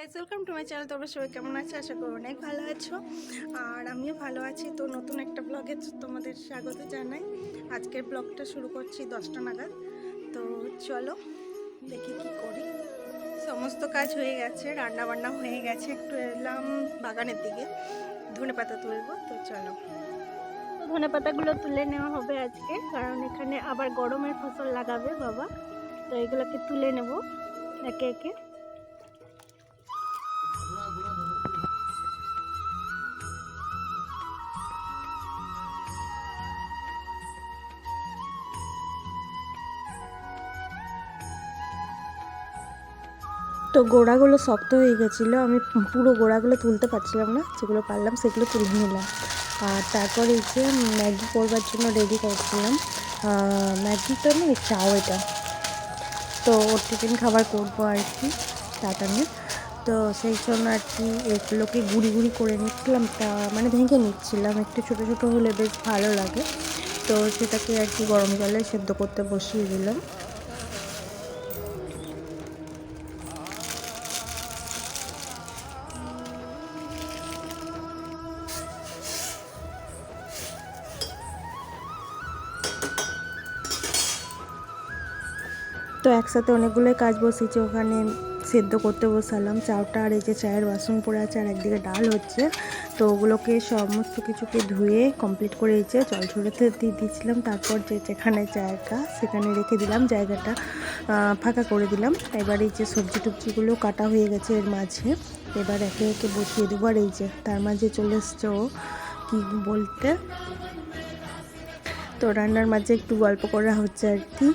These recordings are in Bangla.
Guys welcome to my channel তোমরা সবাই কেমন আছো? আশা করি অনেক ভালো আছো। আর আমিও ভালো আছি। তো নতুন একটা ব্লগে তোমাদের স্বাগত জানাই। আজকের ব্লগটা শুরু করছি দশটা নাগাদ। তো চলো, দেখি কি করি। সমস্ত কাজ হয়ে গেছে রান্না বান্না হয়ে গেছে। একটু এলাম বাগানের দিকে, ধনে পাতা তুলবো। তো চলো। তো ধনে পাতাগুলো তুলে নেওয়া হবে আজকে, কারণ এখানে আবার গরমের ফসল লাগাবে বাবা। তো এগুলোকে তুলে নেব, একে একে। তো গোড়াগুলো শক্ত হয়ে গেছিল, আমি পুরো গোড়াগুলো তুলতে পারছিলাম না, যেগুলো পারলাম সেগুলো তুলে নিলাম। আর তারপর এই যে ম্যাগি করবার জন্য রেডি করছিলাম। ম্যাগি তো না চাও এটা। তো ওর টিফিন খাবার করব আর কি নিয়ে তো সেই জন্য আর কি এগুলোকে গুঁড়ি গুঁড়ি করে নিচ্ছিলাম, তা মানে ভেঙে নিচ্ছিলাম। একটু ছোটো ছোটো হলে বেশ ভালো লাগে। তো সেটাকে আর কি গরম জলে সেদ্ধ করতে বসিয়ে দিলাম। তো একসাথে অনেকগুলোই কাজ বসেছে ওখানে সেদ্ধ করতে বসালাম। চাউটা আর এই যে চায়ের বাসন পড়ে আছে আর একদিকে ডাল হচ্ছে। তো ওগুলোকে সমস্ত কিছুকে ধুয়ে কমপ্লিট করে এসে জল ঝরতে দিয়ে দিয়েছিলাম। তারপর যে যেখানে জায়গা, সেখানে রেখে দিলাম। জায়গাটা ফাঁকা করে দিলাম। এবার এই যে সবজি টবজিগুলো কাটা হয়ে গেছে এর মাঝে। এবার একে একে বসিয়ে দেবো। আর এই যে তার মাঝে চলে এসছে ও। কী বলতে? তো রান্নার মাঝে একটু গল্প করা হচ্ছে আর কি।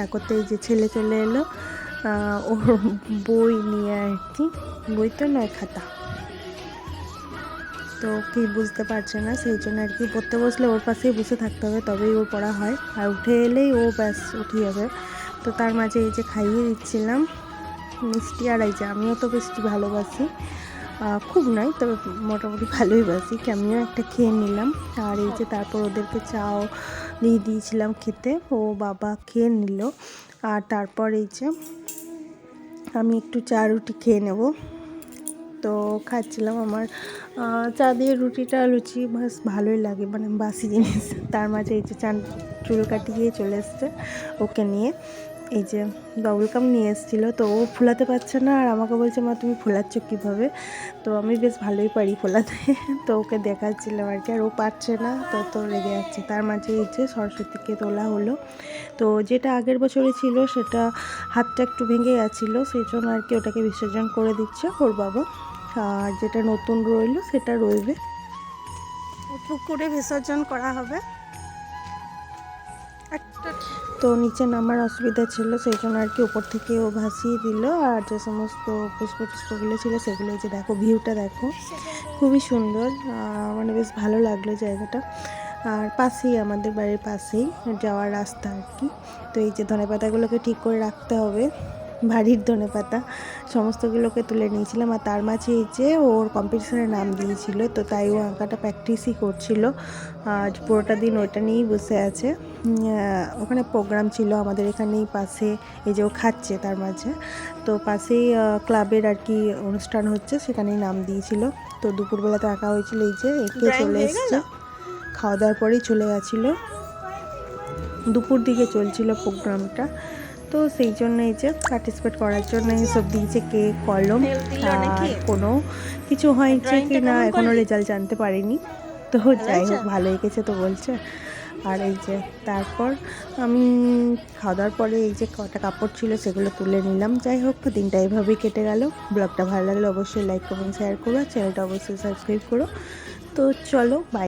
তা করতে এই যে ছেলে চলে এলো ওর বই নিয়ে আর কি। বই তো নয়, খাতা। তো কি বুঝতে পারছে না, সেই জন্য আর কি পড়তে বসলে ওর পাশেই বসে থাকতে হবে, তবেই ওর পড়া হয়। আর উঠে এলেই ও ব্যাস উঠে যাবে। তো তার মাঝে এই যে খাইয়ে দিচ্ছিলাম, মিষ্টি আর এই যে আমিও তো মিষ্টি ভালোবাসি। খুব নয় তবে মোটামুটি ভালোই বাসি। আমিও একটা খেয়ে নিলাম। আর এই যে তারপর ওদেরকে চাও দিয়ে দিয়েছিলাম খেতে, ও বাবা খেয়ে নিল। আর তারপর এই যে আমি একটু চা রুটি খেয়ে নেব। তো খাচ্ছিলাম আমার চা দিয়ে রুটিটা, লুচি বাস ভালোই লাগে মানে বাসি জিনিস। তার মাঝে এই যে চান চুল কাটিয়ে চলে এসছে ওকে নিয়ে। এই যে বাবুল কাম নিয়ে এসেছিল, তো ও ফোলাতে পারছে না আর আমাকে বলছে, মা, তুমি ফোলাচ্ছ কীভাবে? তো আমি বেশ ভালোই পারি ফোলাতে, তো ওকে দেখাচ্ছিলাম আর কি, আর ও পারছে না, তো তো রেগে যাচ্ছে। তার মাঝে এই যে সরস্বতীকে তোলা হলো। তো যেটা আগের বছরে ছিল, সেটা হাতটা একটু ভেঙে গেছিল, সেই জন্য আর কি ওটাকে বিসর্জন করে দিচ্ছে ওর বাবা। আর যেটা নতুন রইল, সেটা রইবে। পুকুরে বিসর্জন করা হবে। তো নিচে নামার অসুবিধা ছিল, সেই জন্য আর কি উপর থেকে ও ভাসিয়ে দিল আর যে সমস্ত পুষ্প পুষ্পগুলো ছিল সেগুলো যে দেখো, ভিউটা দেখো। খুবই সুন্দর মানে বেশ ভালো লাগল জায়গাটা। আর পাশেই, আমাদের বাড়ির পাশেই যাওয়ার রাস্তা আর কি। তো এই যে ধনে পাতাগুলোকে ঠিক করে রাখতে হবে। বাড়ির ধনে পাতা সমস্তগুলোকে তুলে নিয়েছিলাম আর তার মাঝে এই যে ওর কম্পিটিশনের নাম দিয়েছিল তো তাই ও আঁকাটা প্র্যাকটিসই করছিল। আজ পুরোটা দিন ওইটা নিয়েই বসে আছে। ওখানে প্রোগ্রাম ছিল আমাদের এখানেই পাশে এই যে ও খাচ্ছে তার মাঝে। তো পাশেই ক্লাবের আর কি অনুষ্ঠান হচ্ছে সেখানেই নাম দিয়েছিল। তো দুপুরবেলাতে আঁকা হয়েছিল এই যে একে চলে এসছে। খাওয়া দাওয়ার পরেই চলে গেছিল। দুপুর দিকে চলছিল প্রোগ্রামটা তো সেই জন্য এই যে পার্টিসিপেট করার জন্য এইসব দিয়েছে কেক কলম আর কোনো কিছু হয়েছে কি না এখনও রেজাল্ট জানতে পারিনি। তো যাই হোক ভালো গেছে তো বলছে। আর এই যে তারপর আমি খাওয়া দাওয়ার পরে এই যে কটা কাপড় ছিল সেগুলো তুলে নিলাম। যাই হোক দিনটা এইভাবেই কেটে গেল। ব্লগটা ভালো লাগলে অবশ্যই লাইক কমেন্ট শেয়ার করো। চ্যানেলটা অবশ্যই সাবস্ক্রাইব করো। তো চলো বাই